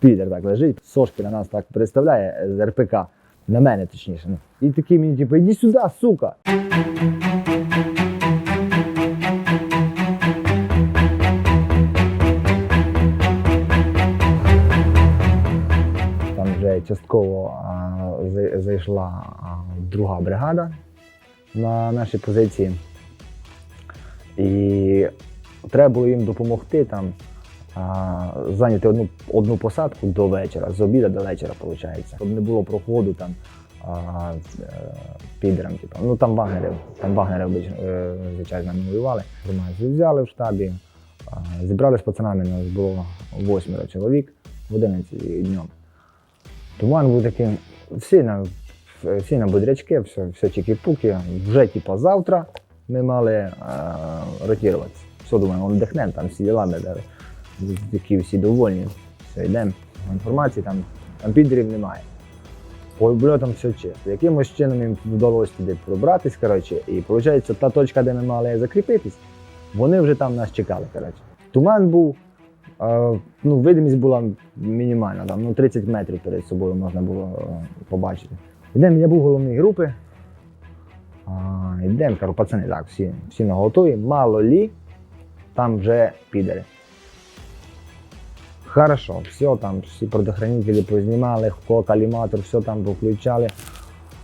Підер так лежить, сошки на нас так представляє з РПК. На мене точніше. Ну. І такий мені, типу, іди сюди, сука. Там вже частково а, зайшла а, друга бригада на наші позиції. І треба було їм допомогти там зайняти одну, одну посадку до вечора, з обіду до вечора, виходить. Щоб не було проходу там а, е, підерам. Типу. Ну там вагнерів, там вагнери е, звичайно, не воювали. Інформацію взяли в штабі, а, зібрали з пацанами, нас було восьмеро чоловік в 11 днем. Туман був таким, всі на, всі на бодрячки, все, все чики-пуки. Вже типу, завтра ми мали е, ротуватися. Все, він дихне, там всі діла, ми дали. Такі всі довольні. Все, йдемо. Інформації там, там підрів немає. По обльотам все чисто. Якимось чином їм вдалося туди пробратись, коротше, і виходить, та точка, де ми мали закріпитись, вони вже там нас чекали. Коротше. Туман був, е, ну, видимість була мінімальна, там, ну, 30 метрів перед собою можна було е, побачити. Йдемо, я був головний групи. Йдемо, кажу, пацани, так, всі, всі на готові. Мало лі, там вже підери. Хорошо, все там, всі предохранителі познімали, каліматор, все там повключали.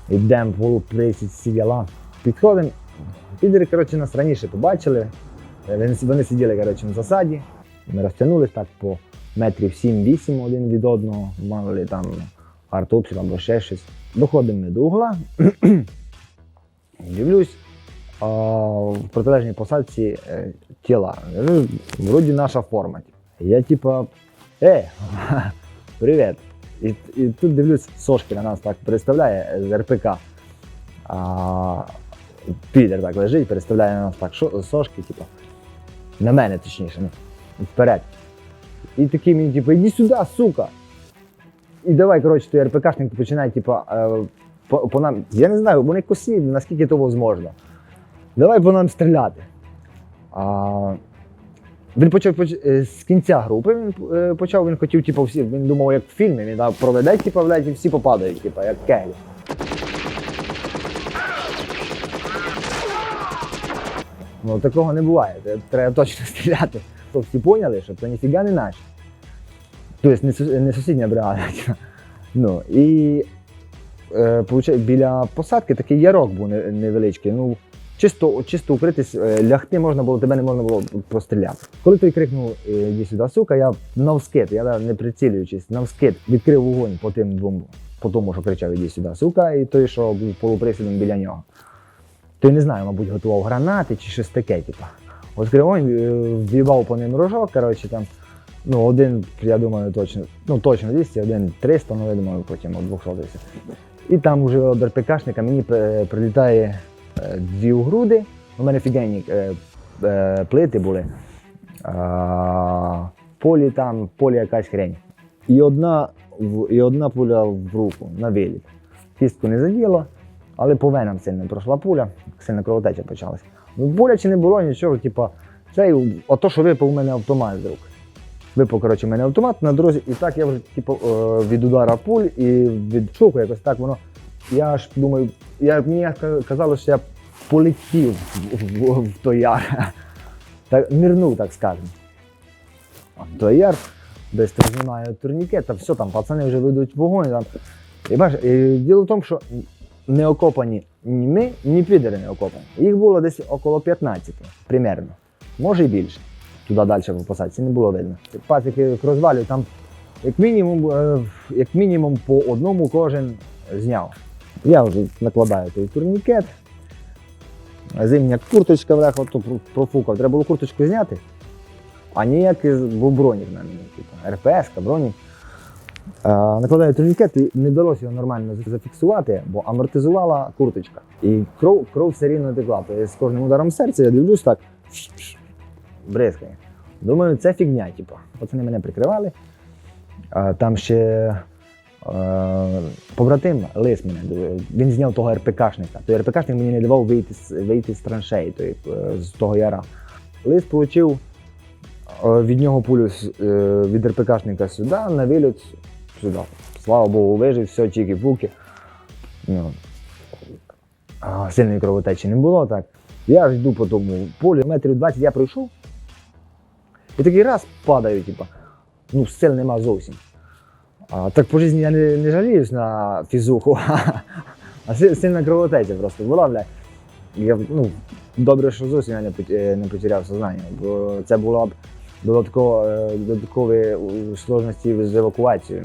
Йдемо в полуприсід, всі діла. Підходимо. Підери, коротше, нас раніше побачили. Е, Вони, сиділи коротше, на засаді. Ми розтягнулись так по метрів 7-8 один від одного, мали там артобстріл або ще щось. Доходимо ми до угла. Дивлюсь, а, в протилежній посадці е, тіла. Ну, вроді наша форма. Я типа, е, привіт. І, і тут дивлюсь, Сошки на нас так представляє з РПК. А, підер так лежить, представляє на нас так шо, Сошки, типа, на мене точніше, ну, вперед. І такий мені, типу, іди сюди, сука. І давай, коротше, той РПКшник починає, типа, е, по, по нам. Я не знаю, вони косі, наскільки то можливо. Давай по нам стріляти. А, він почав е, з кінця групи. Він е, почав, він хотів, типу, всі, він думав, як в фільмі, він дав, проведе, типу, блядь, і всі попадають, типу, як келі. Ну, такого не буває. Треба точно стріляти. Щоб всі поняли, що це ніфіга не наші. Тобто не, сусідня бригада. Ну, і е, біля посадки такий ярок був невеличкий. Ну, чисто, чисто укритись, е, лягти можна було, тебе не можна було постріляти. Коли той крикнув е, іди сюди, сука, я навскид, я не прицілюючись, навскид відкрив вогонь по тим двом, по тому, що кричав іди сюди, сука, і той, що був полуприсідом біля нього. Той не знаю, мабуть, готував гранати чи щось таке, типу. Відкрив вогонь, е, в'їбав по ним рожок, коротше, там. Ну, один, я думаю, точно, ну точно 200, один 300, ну я думаю, потім от 200. І там уже від мені е, прилітає е, дві груди. У мене фігенні е, е, плити були. Полі там, полі якась хрень. І одна, і одна пуля в руку на виліт. Кістку не заділо, але по венам сильно пройшла пуля, сильна кровотеча почалась. Ну, боляче не було нічого, типу, цей, ото, що випав у мене автомат з рук. Випав, коротше, у мене автомат на дорозі, і так я вже типу, е, від удара пуль і від шоку якось так воно. Я аж думаю, я, мені казалось, що я полетів в, в, в той яр. Так, нирнув, так скажемо. Той яр, десь знімаю турнікет, та все, там пацани вже ведуть вогонь. Там. І бачиш, діло в тому, що не окопані ні ми, ні підери не окопані. Їх було десь около 15, примерно. Може і більше. Туди далі по посадці не було видно. Пасіки розвалюють, там як мінімум, е, як мінімум по одному кожен зняв. Я вже накладаю той турнікет. Зимня курточка вверху то профукав. Треба було курточку зняти. А ніякий був бронік на мені. Типу, РПС, бронік. Е, накладаю турнікет і не вдалося його нормально зафіксувати, бо амортизувала курточка. І кров, кров все рівно текла. З кожним ударом серця я дивлюсь так, бризкає. Думаю, це фігня, типу. Пацани мене прикривали. Там ще побратим лис мене. Він зняв того РПКшника. Той РПКшник мені не давав вийти, з- вийти з траншеї, той, е, з того яра. Лис отримав Е, Від нього пулю е, від РПКшника сюди, на виліт сюди. Слава Богу, вижив, все, чіки-пуки. Ну, сильної кровотечі не було так. Я йду по тому полю, метрів 20 я пройшов. І такий раз падаю, типа, ну, сил нема зовсім. Так по житті я не, не жаліюсь на фізуху, а си- сильна кровотеча просто була, бля. Я, ну, добре, що зовсім я не, е, не потеряв сознання, бо це було б додатково, е, додаткові сложності з евакуацією.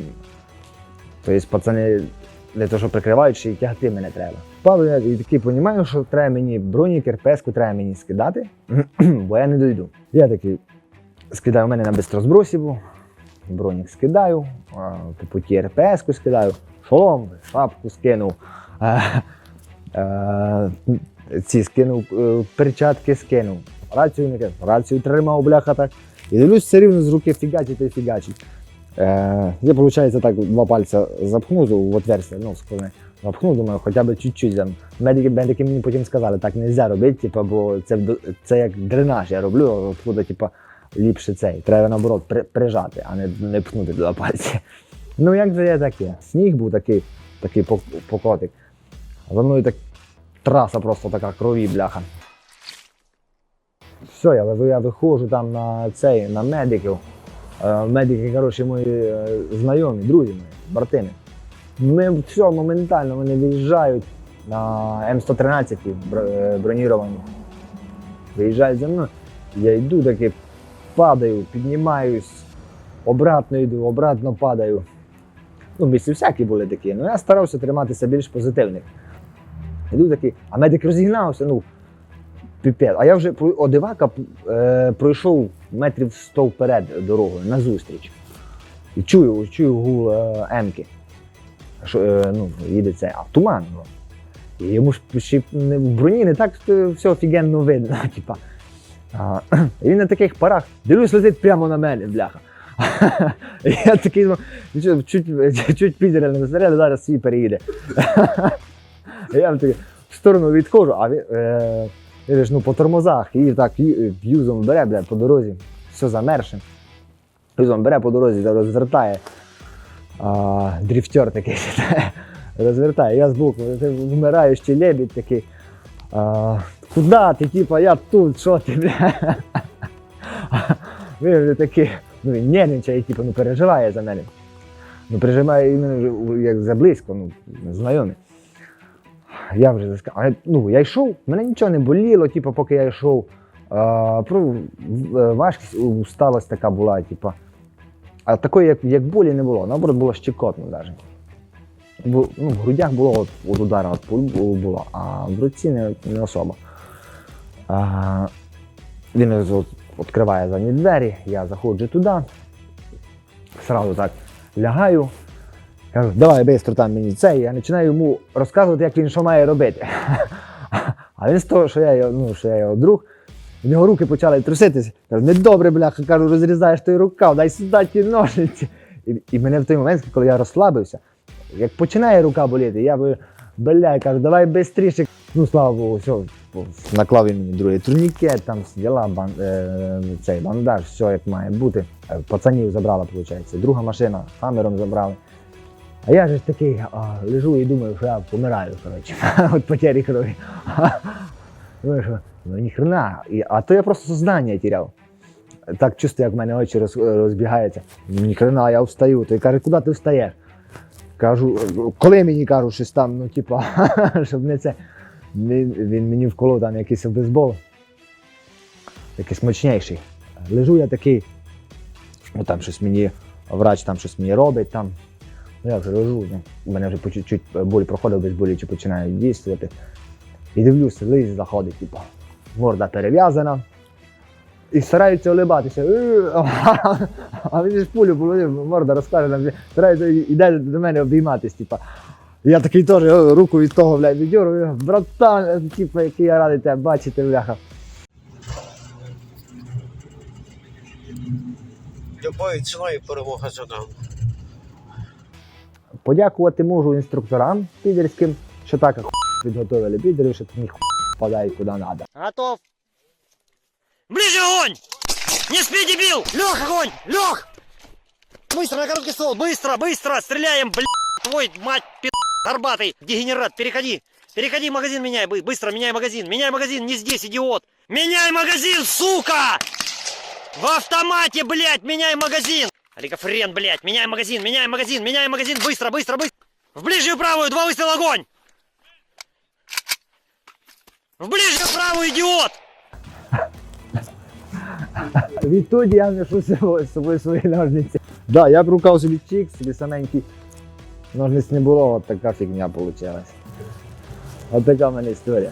Тобто пацани для того, щоб прикривають, ще й тягти мене треба. Падаю я і такий розумію, що треба мені бронік, РПС-ку треба мені скидати, бо я не дойду. Я такий скидаю, у мене на бистрозбросі був, бронік скидаю, а, по путі РПС-ку скидаю, шолом, шапку скинув. ці скинув, е, перчатки скинув. Рацію не кинув, рацію тримав, бляха так. І дивлюсь, все рівно з руки фігачить і фігачить. Е, я, виходить, так два пальця запхнув в отверстие, ну, складне. Запхнув, думаю, хоча б чуть-чуть. Медики, медики мені потім сказали, так не можна робити, типу, бо це, це як дренаж я роблю, откуда, типу, ліпше цей. Треба наоборот при, прижати, а не, не пхнути туди пальці. Ну, як же є таке? Сніг був такий, такий покотик. За мною так траса просто така крові, бляха. Все, я, я виходжу там на цей, на медиків. Е, Медики, коротше, мої е, знайомі, друзі мої, братини. Ми все моментально вони виїжджають на М113 бро- е, броніровані. Виїжджають за мною. Я йду таки, падаю, піднімаюсь, обратно йду, обратно падаю. Ну, місці всякі були такі. Ну я старався триматися більш позитивних. Іду такий, а медик розігнався, ну, піпець. А я вже одивака е, пройшов метрів 100 вперед дорогою назустріч. І чую, чую гул е, Емки. Що, е, ну, їде це, а туман. Ну. І йому ж ще в броні не так е, все офігенно видно. Типа. А, і він на таких парах дивлюсь, летить прямо на мене, бляха. Я такий, ну, чуть, чуть, підер не засереду, зараз свій переїде. Я такий в сторону відходжу, а він, е, ну, по тормозах і так юзом бере, бля, по дорозі, все замерше. Юзом бере по дорозі, розвертає. А, дрифтер такий розвертає. Я збоку, це вмираючий лебідь такий. А, Куда ти? Типа, я тут, що ти, бля? Він вже такий, ну він нервничає, типу, ну переживає за мене. Ну, переживає іменно як заблизько, ну, знайомі. Я вже заска... а, ну, я йшов, мене нічого не боліло, типу, поки я йшов. А, про, е, важкість усталость така була, типу. А такої, як, як болі не було, наоборот, було щекотно навіть. Бо, ну, в грудях було от, от удара от було, а в руці не, не особо. Він відкриває задні двері, я заходжу туди, сразу так лягаю. Кажу, давай швидко там мені це. Я починаю йому розказувати, як він що має робити. А він з того, що я ну, що я його друг, в нього руки почали труситися. Кажу, недобре, бляха, кажу, розрізаєш той рукав, дай сюди ті ножниці. І, і мене в той момент, коли я розслабився, як починає рука боліти, я би, бля, кажу, давай швидше. Ну, слава Богу, все, наклав він мені другий турнікет, там діла, бан, е, цей бандаж, все як має бути. Пацанів забрала, виходить. Друга машина, хамером забрали. А я ж такий а, лежу і думаю, що я помираю, коротше, від потері крові. Думаю, що ну ніхрена. А то я просто сознання тіряв. Так чувствую, як в мене очі роз, розбігаються. Ніхрена, я встаю. Той каже, куди ти встаєш? Кажу, коли мені кажуть, щось там, ну типа, щоб не це. Він, він мені вколов там якийсь бейсбол. Якийсь мощніший. Лежу я такий, ну там щось мені, врач там щось мені робить там. Ну, я вже лежу, ну, у мене вже по чуть-чуть боль проходив, без болі чи починає дійствувати. І дивлюся, лист заходить, типу, морда перев'язана. І стараються улибатися. «Е, А він ж пулю морда розкажена, старається йде до мене обійматись, типу. Я такий теж о, руку від того, блядь, віддьорую, братан, типу, який я радий тебе бачити, бляха. Любою ціною перемога за нами. Подякувати можу інструкторам підерським, що так як підготовили підерів, що них впадають куди треба. Готов. Ближе огонь! Не спи, дебил! Лег, огонь! Лег! Быстро на короткий ствол! Быстро, быстро! Стреляем, блядь! Твой, мать, пи***, горбатый! Дегенерат, переходи! Переходи, магазин меняй! бы- Быстро, меняй магазин! Меняй магазин, не здесь, идиот! Меняй магазин, сука! В автомате, блядь, меняй магазин! Олигофрен, блядь, меняй магазин, меняй магазин, меняй магазин! Быстро, быстро, быстро! В ближнюю правую, два выстрела, огонь! В ближнюю правую, идиот! Відтоді я ношу з собою- з собою свої ножниці. Так, да, я б рукав собі чик, собі саменький. Ножниць не було, от така фігня вийшла. От така в мене історія.